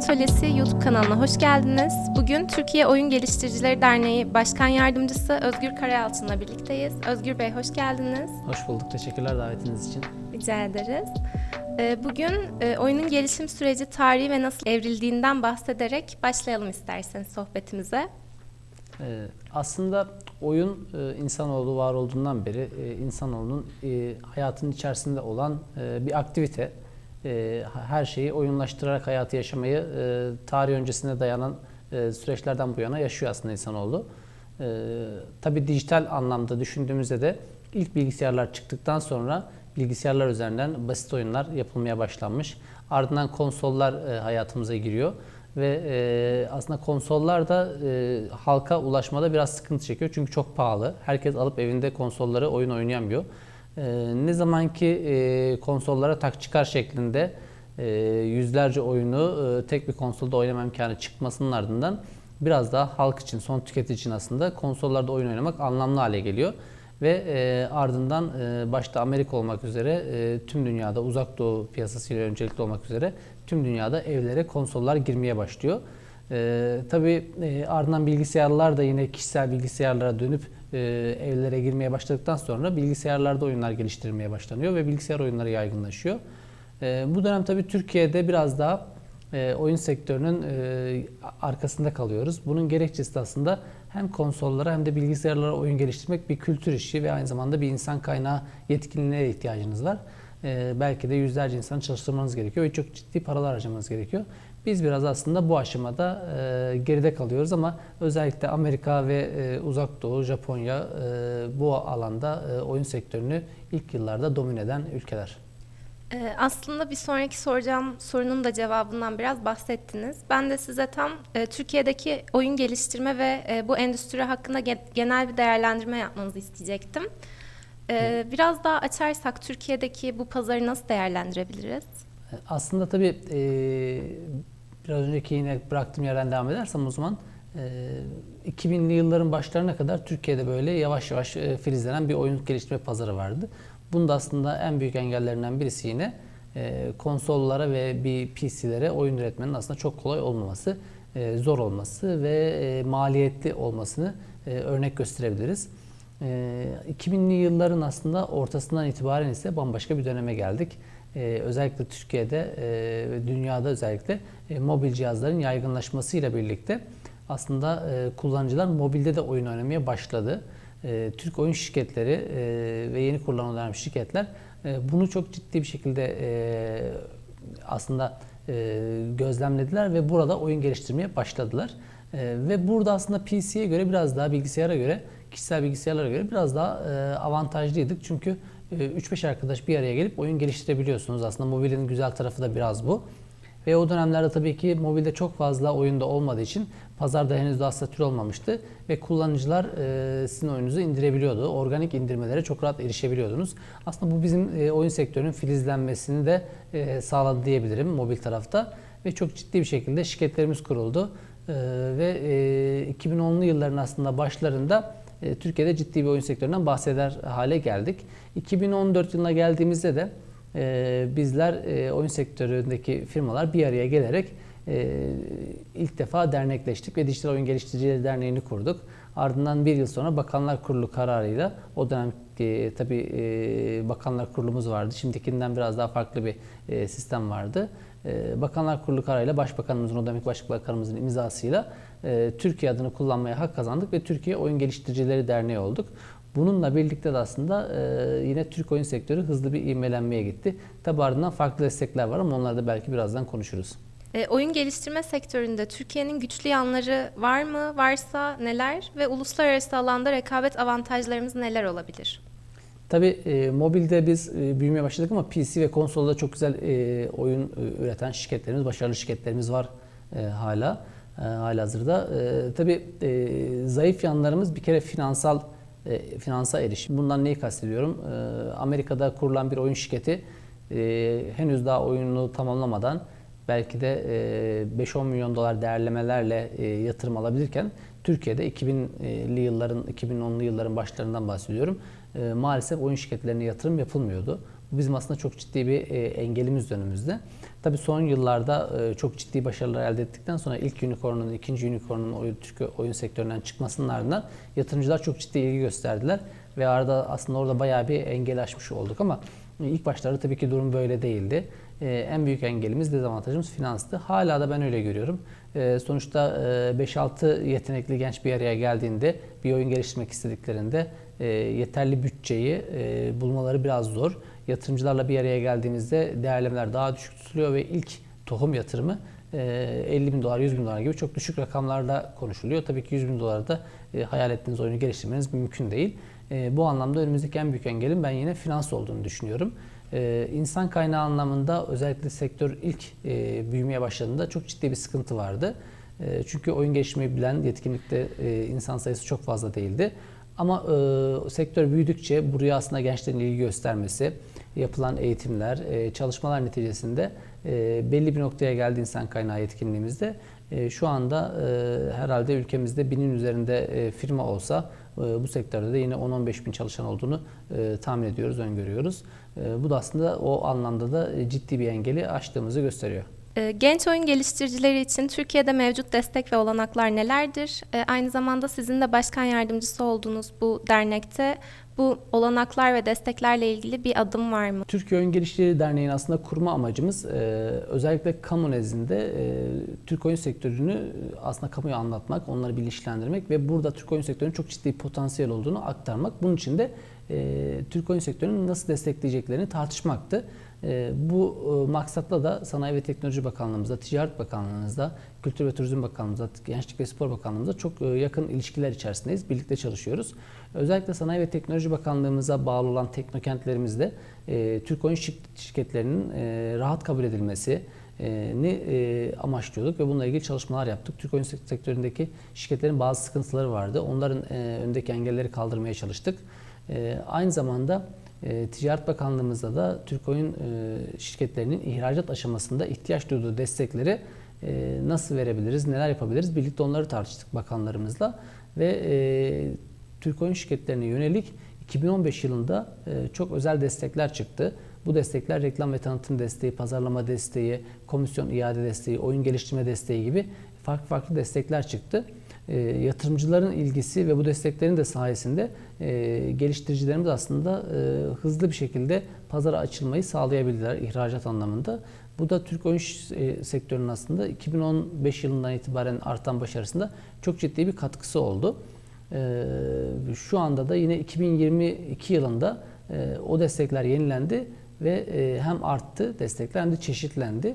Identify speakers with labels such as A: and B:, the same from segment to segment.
A: Atölyesi YouTube kanalına hoş geldiniz. Bugün Türkiye Oyun Geliştiricileri Derneği Başkan Yardımcısı Özgür Karayalçın'la birlikteyiz. Özgür Bey hoş geldiniz.
B: Hoş bulduk. Teşekkürler davetiniz için.
A: Rica ederiz. Ee, Bugün e, oyunun gelişim süreci, tarihi ve nasıl evrildiğinden bahsederek başlayalım isterseniz sohbetimize.
B: Ee, aslında oyun e, insanoğlu var olduğundan beri e, insanoğlunun hayatının içerisinde olan bir aktivite. E, her şeyi oyunlaştırarak hayatı yaşamayı e, tarih öncesine dayanan e, süreçlerden bu yana yaşıyor aslında insanoğlu. E, tabii dijital anlamda düşündüğümüzde de ilk bilgisayarlar çıktıktan sonra bilgisayarlar üzerinden basit oyunlar yapılmaya başlanmış. Ardından konsollar hayatımıza giriyor ve aslında konsollar da halka ulaşmada biraz sıkıntı çekiyor çünkü çok pahalı. Herkes alıp evinde konsolları oyun oynayamıyor. E, ne zaman ki e, konsollara tak çıkar şeklinde e, yüzlerce oyunu e, tek bir konsolda oynama imkanı çıkmasının ardından biraz daha halk için, son tüketici için aslında konsollarda oyun oynamak anlamlı hale geliyor. Ve e, ardından e, başta Amerika olmak üzere e, tüm dünyada uzak doğu piyasasıyla öncelikli olmak üzere tüm dünyada evlere konsollar girmeye başlıyor. E, tabii e, ardından bilgisayarlar da yine kişisel bilgisayarlara dönüp e, evlere girmeye başladıktan sonra bilgisayarlarda oyunlar geliştirilmeye başlanıyor ve bilgisayar oyunları yaygınlaşıyor. E, bu dönem tabii Türkiye'de biraz daha e, oyun sektörünün e, arkasında kalıyoruz. Bunun gerekçesi de aslında hem konsollara hem de bilgisayarlara oyun geliştirmek bir kültür işi ve aynı zamanda bir insan kaynağı yetkinliğine ihtiyacınız var. E, belki de yüzlerce insanı çalıştırmanız gerekiyor ve çok ciddi paralar harcamanız gerekiyor. Biz biraz aslında bu aşamada e, geride kalıyoruz ama özellikle Amerika ve e, Uzak Doğu, Japonya e, bu alanda e, oyun sektörünü ilk yıllarda domine eden ülkeler.
A: Ee, Aslında bir sonraki soracağım sorunun da cevabından biraz bahsettiniz. Ben de size tam e, Türkiye'deki oyun geliştirme ve e, bu endüstri hakkında ge- genel bir değerlendirme yapmanızı isteyecektim. Ee, Biraz daha açarsak Türkiye'deki bu pazarı nasıl değerlendirebiliriz?
B: Aslında tabii e, biraz önceki yine bıraktığım yerden devam edersem o zaman e, 2000'li yılların başlarına kadar Türkiye'de böyle yavaş yavaş e, filizlenen bir oyun geliştirme pazarı vardı. Bunda aslında en büyük engellerinden birisi yine e, konsollara ve bir PC'lere oyun üretmenin aslında çok kolay olmaması, e, zor olması ve e, maliyetli olmasını e, örnek gösterebiliriz. E, 2000'li yılların aslında ortasından itibaren ise bambaşka bir döneme geldik. E, özellikle Türkiye'de e, ve dünyada özellikle e, mobil cihazların yaygınlaşmasıyla birlikte aslında e, kullanıcılar mobilde de oyun oynamaya başladı. E, Türk oyun şirketleri e, ve yeni dönem şirketler e, bunu çok ciddi bir şekilde e, aslında e, gözlemlediler ve burada oyun geliştirmeye başladılar. E, ve burada aslında PC'ye göre biraz daha bilgisayara göre, kişisel bilgisayarlara göre biraz daha e, avantajlıydık. Çünkü 3-5 arkadaş bir araya gelip oyun geliştirebiliyorsunuz. Aslında mobilin güzel tarafı da biraz bu. Ve o dönemlerde tabii ki mobilde çok fazla oyunda olmadığı için pazarda henüz daha satür olmamıştı ve kullanıcılar e, sizin oyununuzu indirebiliyordu. Organik indirmelere çok rahat erişebiliyordunuz. Aslında bu bizim e, oyun sektörünün filizlenmesini de e, sağladı diyebilirim mobil tarafta ve çok ciddi bir şekilde şirketlerimiz kuruldu. E, ve e, 2010'lu yılların aslında başlarında e, Türkiye'de ciddi bir oyun sektöründen bahseder hale geldik. 2014 yılına geldiğimizde de e, bizler e, oyun sektöründeki firmalar bir araya gelerek ilk defa dernekleştik ve Dijital Oyun Geliştiricileri Derneği'ni kurduk. Ardından bir yıl sonra Bakanlar Kurulu kararıyla o dönem e, tabii Bakanlar Kurulumuz vardı. Şimdikinden biraz daha farklı bir sistem vardı. Bakanlar Kurulu kararıyla Başbakanımızın, o dönemki Başbakanımızın imzasıyla e, Türkiye adını kullanmaya hak kazandık ve Türkiye Oyun Geliştiricileri Derneği olduk. Bununla birlikte de aslında e, yine Türk oyun sektörü hızlı bir ivmelenmeye gitti. Tabi ardından farklı destekler var ama onları da belki birazdan konuşuruz.
A: E, Oyun geliştirme sektöründe Türkiye'nin güçlü yanları var mı? Varsa neler? Ve uluslararası alanda rekabet avantajlarımız neler olabilir?
B: Tabi e, mobilde biz e, büyümeye başladık ama PC ve konsolda çok güzel e, oyun e, üreten şirketlerimiz, başarılı şirketlerimiz var e, hala e, halihazırda. E, Tabi e, zayıf yanlarımız bir kere finansal e, finansal erişim. Bundan neyi kastediyorum? E, Amerika'da kurulan bir oyun şirketi e, henüz daha oyunu tamamlamadan belki de e, 5-10 milyon dolar değerlemelerle e, yatırım alabilirken Türkiye'de 2000'li yılların 2010'lu yılların başlarından bahsediyorum. E, maalesef oyun şirketlerine yatırım yapılmıyordu. Bu bizim aslında çok ciddi bir e, engelimiz önümüzde. Tabii son yıllarda e, çok ciddi başarılar elde ettikten sonra ilk unicorn'un, ikinci unicorn'un oyun, Türk oyun sektöründen çıkmasının ardından yatırımcılar çok ciddi ilgi gösterdiler. Ve arada aslında orada bayağı bir engel aşmış olduk ama ilk başlarda tabii ki durum böyle değildi. E, en büyük engelimiz, dezavantajımız finanstı. Hala da ben öyle görüyorum. E, sonuçta e, 5-6 yetenekli genç bir araya geldiğinde bir oyun geliştirmek istediklerinde e, yeterli bütçeyi e, bulmaları biraz zor. Yatırımcılarla bir araya geldiğimizde değerlemeler daha düşük tutuluyor ve ilk tohum yatırımı e, 50 bin dolar, 100 bin dolar gibi çok düşük rakamlarla konuşuluyor. Tabii ki 100 bin dolarda da e, hayal ettiğiniz oyunu geliştirmeniz mümkün değil. E, bu anlamda önümüzdeki en büyük engelin ben yine finans olduğunu düşünüyorum. İnsan kaynağı anlamında özellikle sektör ilk e, büyümeye başladığında çok ciddi bir sıkıntı vardı. E, çünkü oyun geliştirmeyi bilen yetkinlikte e, insan sayısı çok fazla değildi. Ama e, sektör büyüdükçe buraya aslında gençlerin ilgi göstermesi, yapılan eğitimler, e, çalışmalar neticesinde e, belli bir noktaya geldi insan kaynağı yetkinliğimizde. E, şu anda e, herhalde ülkemizde binin üzerinde e, firma olsa e, bu sektörde de yine 10-15 bin çalışan olduğunu e, tahmin ediyoruz, öngörüyoruz. E, bu da aslında o anlamda da e, ciddi bir engeli aştığımızı gösteriyor.
A: Ee, Genç oyun geliştiricileri için Türkiye'de mevcut destek ve olanaklar nelerdir? Ee, Aynı zamanda sizin de başkan yardımcısı olduğunuz bu dernekte bu olanaklar ve desteklerle ilgili bir adım var mı?
B: Türkiye Oyun Geliştirici Derneği'nin aslında kurma amacımız e, özellikle kamu nezdinde e, Türk oyun sektörünü e, aslında kamuya anlatmak, onları bilinçlendirmek ve burada Türk oyun sektörünün çok ciddi potansiyel olduğunu aktarmak. Bunun için de e, Türk oyun sektörünü nasıl destekleyeceklerini tartışmaktı. E, bu e, maksatla da Sanayi ve Teknoloji Bakanlığımızda, Ticaret Bakanlığımızda, Kültür ve Turizm Bakanlığımızda, Gençlik ve Spor Bakanlığımızda çok e, yakın ilişkiler içerisindeyiz. Birlikte çalışıyoruz. Özellikle Sanayi ve Teknoloji Bakanlığımıza bağlı olan teknokentlerimizde e, Türk oyun şir- şirketlerinin e, rahat kabul edilmesi, ni amaçlıyorduk ve bununla ilgili çalışmalar yaptık. Türk oyun sek- sektöründeki şirketlerin bazı sıkıntıları vardı. Onların önündeki engelleri kaldırmaya çalıştık. Aynı zamanda Ticaret Bakanlığımızda da Türk oyun şirketlerinin ihracat aşamasında ihtiyaç duyduğu destekleri e, nasıl verebiliriz, neler yapabiliriz birlikte onları tartıştık bakanlarımızla ve e, Türk oyun şirketlerine yönelik 2015 yılında e, çok özel destekler çıktı. Bu destekler reklam ve tanıtım desteği, pazarlama desteği, komisyon iade desteği, oyun geliştirme desteği gibi farklı farklı destekler çıktı. E, yatırımcıların ilgisi ve bu desteklerin de sayesinde e, geliştiricilerimiz aslında e, hızlı bir şekilde pazara açılmayı sağlayabildiler ihracat anlamında. Bu da Türk oyun e, sektörünün aslında 2015 yılından itibaren artan başarısında çok ciddi bir katkısı oldu. E, şu anda da yine 2022 yılında e, o destekler yenilendi ve e, hem arttı destekler hem de çeşitlendi.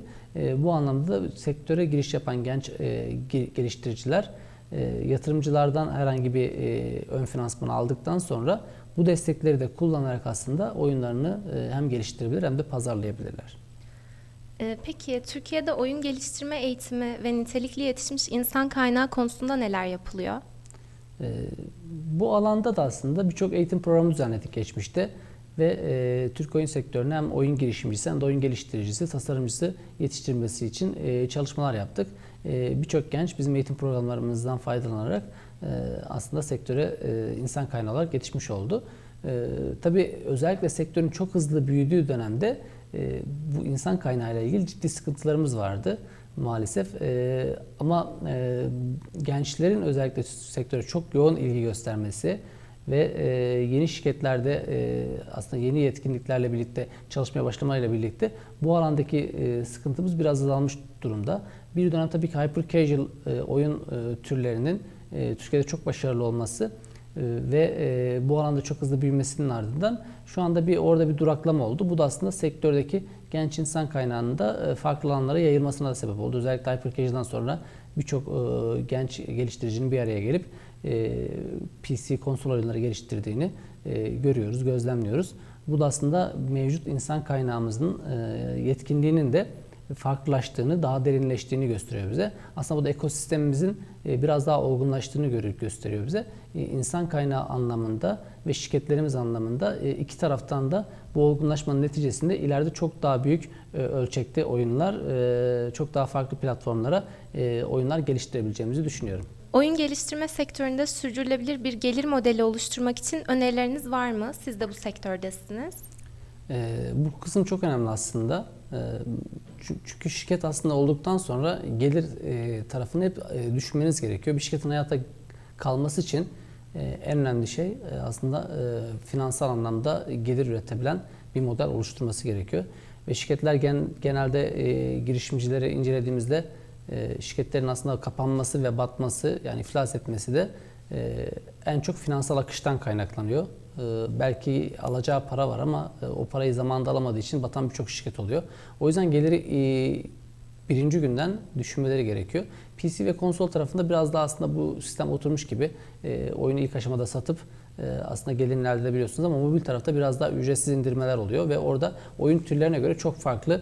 B: Bu anlamda da sektöre giriş yapan genç ge- geliştiriciler yatırımcılardan herhangi bir ön finansman aldıktan sonra bu destekleri de kullanarak aslında oyunlarını hem geliştirebilir hem de pazarlayabilirler.
A: Ee, Peki Türkiye'de oyun geliştirme eğitimi ve nitelikli yetişmiş insan kaynağı konusunda neler yapılıyor?
B: E, bu alanda da aslında birçok eğitim programı düzenledik geçmişte ve e, Türk oyun sektörüne hem oyun girişimcisi hem de oyun geliştiricisi, tasarımcısı yetiştirmesi için e, çalışmalar yaptık. E, birçok genç bizim eğitim programlarımızdan faydalanarak e, aslında sektöre e, insan kaynağı olarak yetişmiş oldu. E, tabii özellikle sektörün çok hızlı büyüdüğü dönemde e, bu insan kaynağıyla ilgili ciddi sıkıntılarımız vardı maalesef. E, ama e, gençlerin özellikle sektöre çok yoğun ilgi göstermesi ve e, yeni şirketlerde e, aslında yeni yetkinliklerle birlikte çalışmaya başlamayla birlikte bu alandaki sıkıntımız biraz azalmış durumda. Bir dönem tabii ki hyper casual oyun türlerinin Türkiye'de çok başarılı olması ve e, bu alanda çok hızlı büyümesinin ardından şu anda bir orada bir duraklama oldu. Bu da aslında sektördeki genç insan kaynağının da e, farklı alanlara yayılmasına da sebep oldu. Özellikle hyper casual'dan sonra birçok e, genç geliştiricinin bir araya gelip PC konsol oyunları geliştirdiğini görüyoruz, gözlemliyoruz. Bu da aslında mevcut insan kaynağımızın yetkinliğinin de farklılaştığını, daha derinleştiğini gösteriyor bize. Aslında bu da ekosistemimizin e, biraz daha olgunlaştığını gösteriyor bize. E, İnsan kaynağı anlamında ve şirketlerimiz anlamında e, iki taraftan da bu olgunlaşmanın neticesinde ileride çok daha büyük ölçekte oyunlar, çok daha farklı platformlara oyunlar geliştirebileceğimizi düşünüyorum.
A: Oyun geliştirme sektöründe sürdürülebilir bir gelir modeli oluşturmak için önerileriniz var mı? Siz de bu sektördesiniz.
B: E, bu kısım çok önemli aslında. E, çü- çünkü şirket aslında olduktan sonra gelir e, tarafını hep e, düşünmeniz gerekiyor. Bir şirketin hayata kalması için e, en önemli şey e, aslında e, finansal anlamda gelir üretebilen bir model oluşturması gerekiyor. Ve şirketler gen, genelde e, girişimcileri incelediğimizde e, şirketlerin aslında kapanması ve batması yani iflas etmesi de e, en çok finansal akıştan kaynaklanıyor. E, belki alacağı para var ama e, o parayı zamanında alamadığı için batan birçok şirket oluyor. O yüzden geliri e, birinci günden düşünmeleri gerekiyor. PC ve konsol tarafında biraz daha aslında bu sistem oturmuş gibi e, oyunu ilk aşamada satıp e, aslında gelirini elde edebiliyorsunuz ama mobil tarafta biraz daha ücretsiz indirmeler oluyor ve orada oyun türlerine göre çok farklı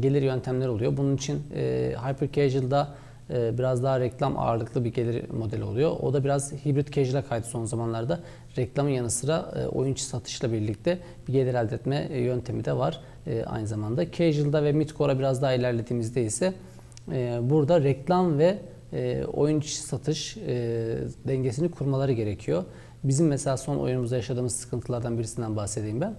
B: gelir yöntemleri oluyor. Bunun için e, Hyper Casual'da biraz daha reklam ağırlıklı bir gelir modeli oluyor. O da biraz hibrit casual'a kaydı son zamanlarda. Reklamın yanı sıra e, oyun içi satışla birlikte bir gelir elde etme e, yöntemi de var e, aynı zamanda. Casual'da ve midcore'a biraz daha ilerlediğimizde ise burada reklam ve oyun içi satış dengesini kurmaları gerekiyor. Bizim mesela son oyunumuzda yaşadığımız sıkıntılardan birisinden bahsedeyim ben.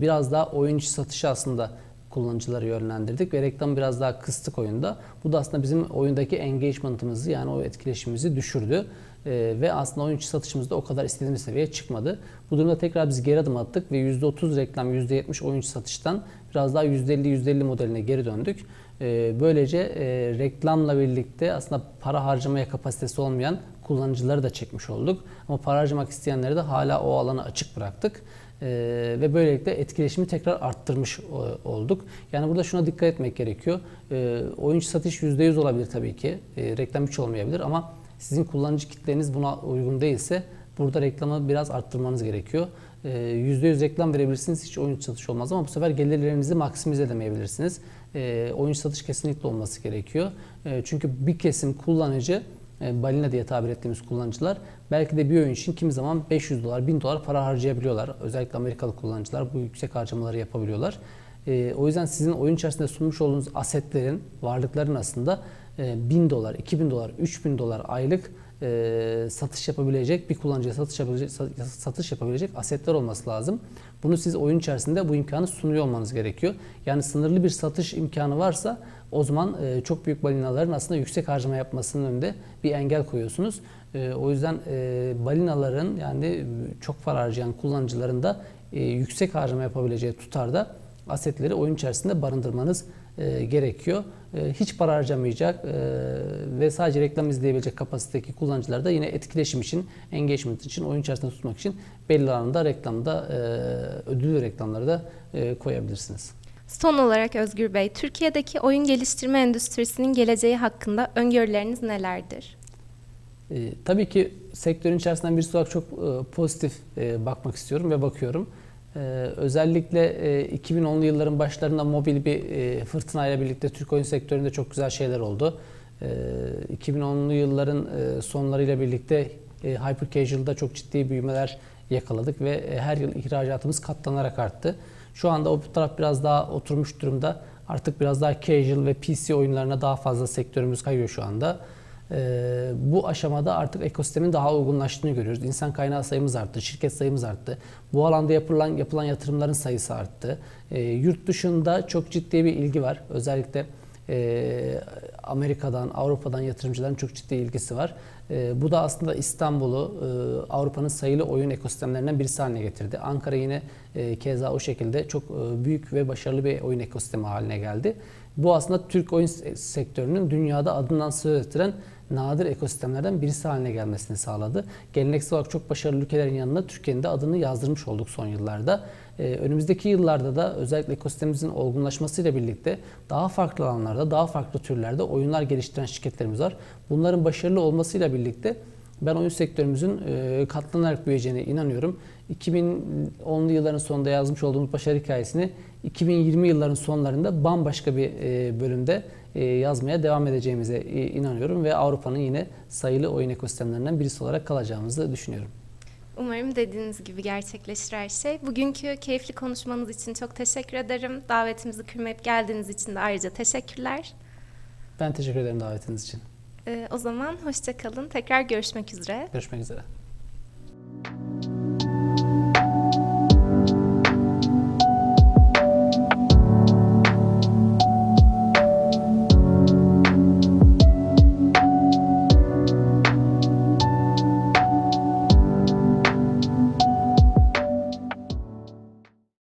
B: Biraz daha oyun içi satışı aslında kullanıcıları yönlendirdik ve reklamı biraz daha kıstık oyunda. Bu da aslında bizim oyundaki engagement'ımızı yani o etkileşimimizi düşürdü. Ee, ve aslında oyun içi satışımız da o kadar istediğimiz seviyeye çıkmadı. Bu durumda tekrar biz geri adım attık ve %30 reklam, %70 oyun içi satıştan biraz daha %50-%50 modeline geri döndük. Ee, böylece e, reklamla birlikte aslında para harcamaya kapasitesi olmayan kullanıcıları da çekmiş olduk. Ama para harcamak isteyenleri de hala o alanı açık bıraktık. Ee, ve böylelikle etkileşimi tekrar arttırmış o- olduk. Yani burada şuna dikkat etmek gerekiyor. Ee, oyuncu satış %100 olabilir tabii ki. Ee, reklam hiç olmayabilir ama sizin kullanıcı kitleniz buna uygun değilse burada reklamı biraz arttırmanız gerekiyor. Ee, %100 reklam verebilirsiniz hiç oyuncu satış olmaz ama bu sefer gelirlerinizi maksimize edemeyebilirsiniz. Ee, oyuncu satış kesinlikle olması gerekiyor. Ee, çünkü bir kesim kullanıcı e, balina diye tabir ettiğimiz kullanıcılar belki de bir oyun için kimi zaman 500 dolar, 1000 dolar para harcayabiliyorlar. Özellikle Amerikalı kullanıcılar bu yüksek harcamaları yapabiliyorlar. E, o yüzden sizin oyun içerisinde sunmuş olduğunuz asetlerin, varlıkların aslında e, 1000 dolar, 2000 dolar, 3000 dolar aylık e, satış yapabilecek, bir kullanıcıya satış yapabilecek, satış yapabilecek asetler olması lazım. Bunu siz oyun içerisinde bu imkanı sunuyor olmanız gerekiyor. Yani sınırlı bir satış imkanı varsa o zaman e, çok büyük balinaların aslında yüksek harcama yapmasının önünde bir engel koyuyorsunuz. E, o yüzden e, balinaların yani çok para harcayan kullanıcıların da e, yüksek harcama yapabileceği tutarda asetleri oyun içerisinde barındırmanız e, gerekiyor. E, hiç para harcamayacak e, ve sadece reklam izleyebilecek kapasitedeki kullanıcılar da yine etkileşim için, engagement için, oyun içerisinde tutmak için belli alanda reklamda, e, ödüllü reklamları da e, koyabilirsiniz.
A: Son olarak Özgür Bey, Türkiye'deki oyun geliştirme endüstrisinin geleceği hakkında öngörüleriniz nelerdir?
B: E, tabii ki sektörün içerisinden birisi olarak çok e, pozitif e, bakmak istiyorum ve bakıyorum. E, özellikle e, 2010'lu yılların başlarında mobil bir e, fırtınayla birlikte Türk oyun sektöründe çok güzel şeyler oldu. E, 2010'lu yılların e, sonlarıyla birlikte e, Hyper Casual'da çok ciddi büyümeler yakaladık ve e, her yıl ihracatımız katlanarak arttı. Şu anda o taraf biraz daha oturmuş durumda. Artık biraz daha casual ve PC oyunlarına daha fazla sektörümüz kayıyor şu anda. Ee, bu aşamada artık ekosistemin daha uygunlaştığını görüyoruz. İnsan kaynağı sayımız arttı, şirket sayımız arttı. Bu alanda yapılan yapılan yatırımların sayısı arttı. Ee, yurt dışında çok ciddi bir ilgi var. Özellikle e, Amerika'dan, Avrupa'dan yatırımcıların çok ciddi ilgisi var. E, bu da aslında İstanbul'u e, Avrupa'nın sayılı oyun ekosistemlerinden birisi haline getirdi. Ankara yine e, keza o şekilde çok e, büyük ve başarılı bir oyun ekosistemi haline geldi. Bu aslında Türk oyun se- sektörünün dünyada adından söz ettiren nadir ekosistemlerden birisi haline gelmesini sağladı. Geleneksel olarak çok başarılı ülkelerin yanına Türkiye'nin de adını yazdırmış olduk son yıllarda. Ee, önümüzdeki yıllarda da özellikle ekosistemimizin olgunlaşmasıyla birlikte daha farklı alanlarda, daha farklı türlerde oyunlar geliştiren şirketlerimiz var. Bunların başarılı olmasıyla birlikte ben oyun sektörümüzün e, katlanarak büyüyeceğine inanıyorum. 2010'lu yılların sonunda yazmış olduğumuz başarı hikayesini 2020 yılların sonlarında bambaşka bir e, bölümde yazmaya devam edeceğimize e, inanıyorum ve Avrupa'nın yine sayılı oyun ekosistemlerinden birisi olarak kalacağımızı düşünüyorum.
A: Umarım dediğiniz gibi gerçekleşir her şey. Bugünkü keyifli konuşmanız için çok teşekkür ederim. Davetimizi kırmayıp geldiğiniz için de ayrıca teşekkürler.
B: Ben teşekkür ederim davetiniz için.
A: Ee, o zaman hoşça kalın. Tekrar görüşmek üzere.
B: Görüşmek üzere.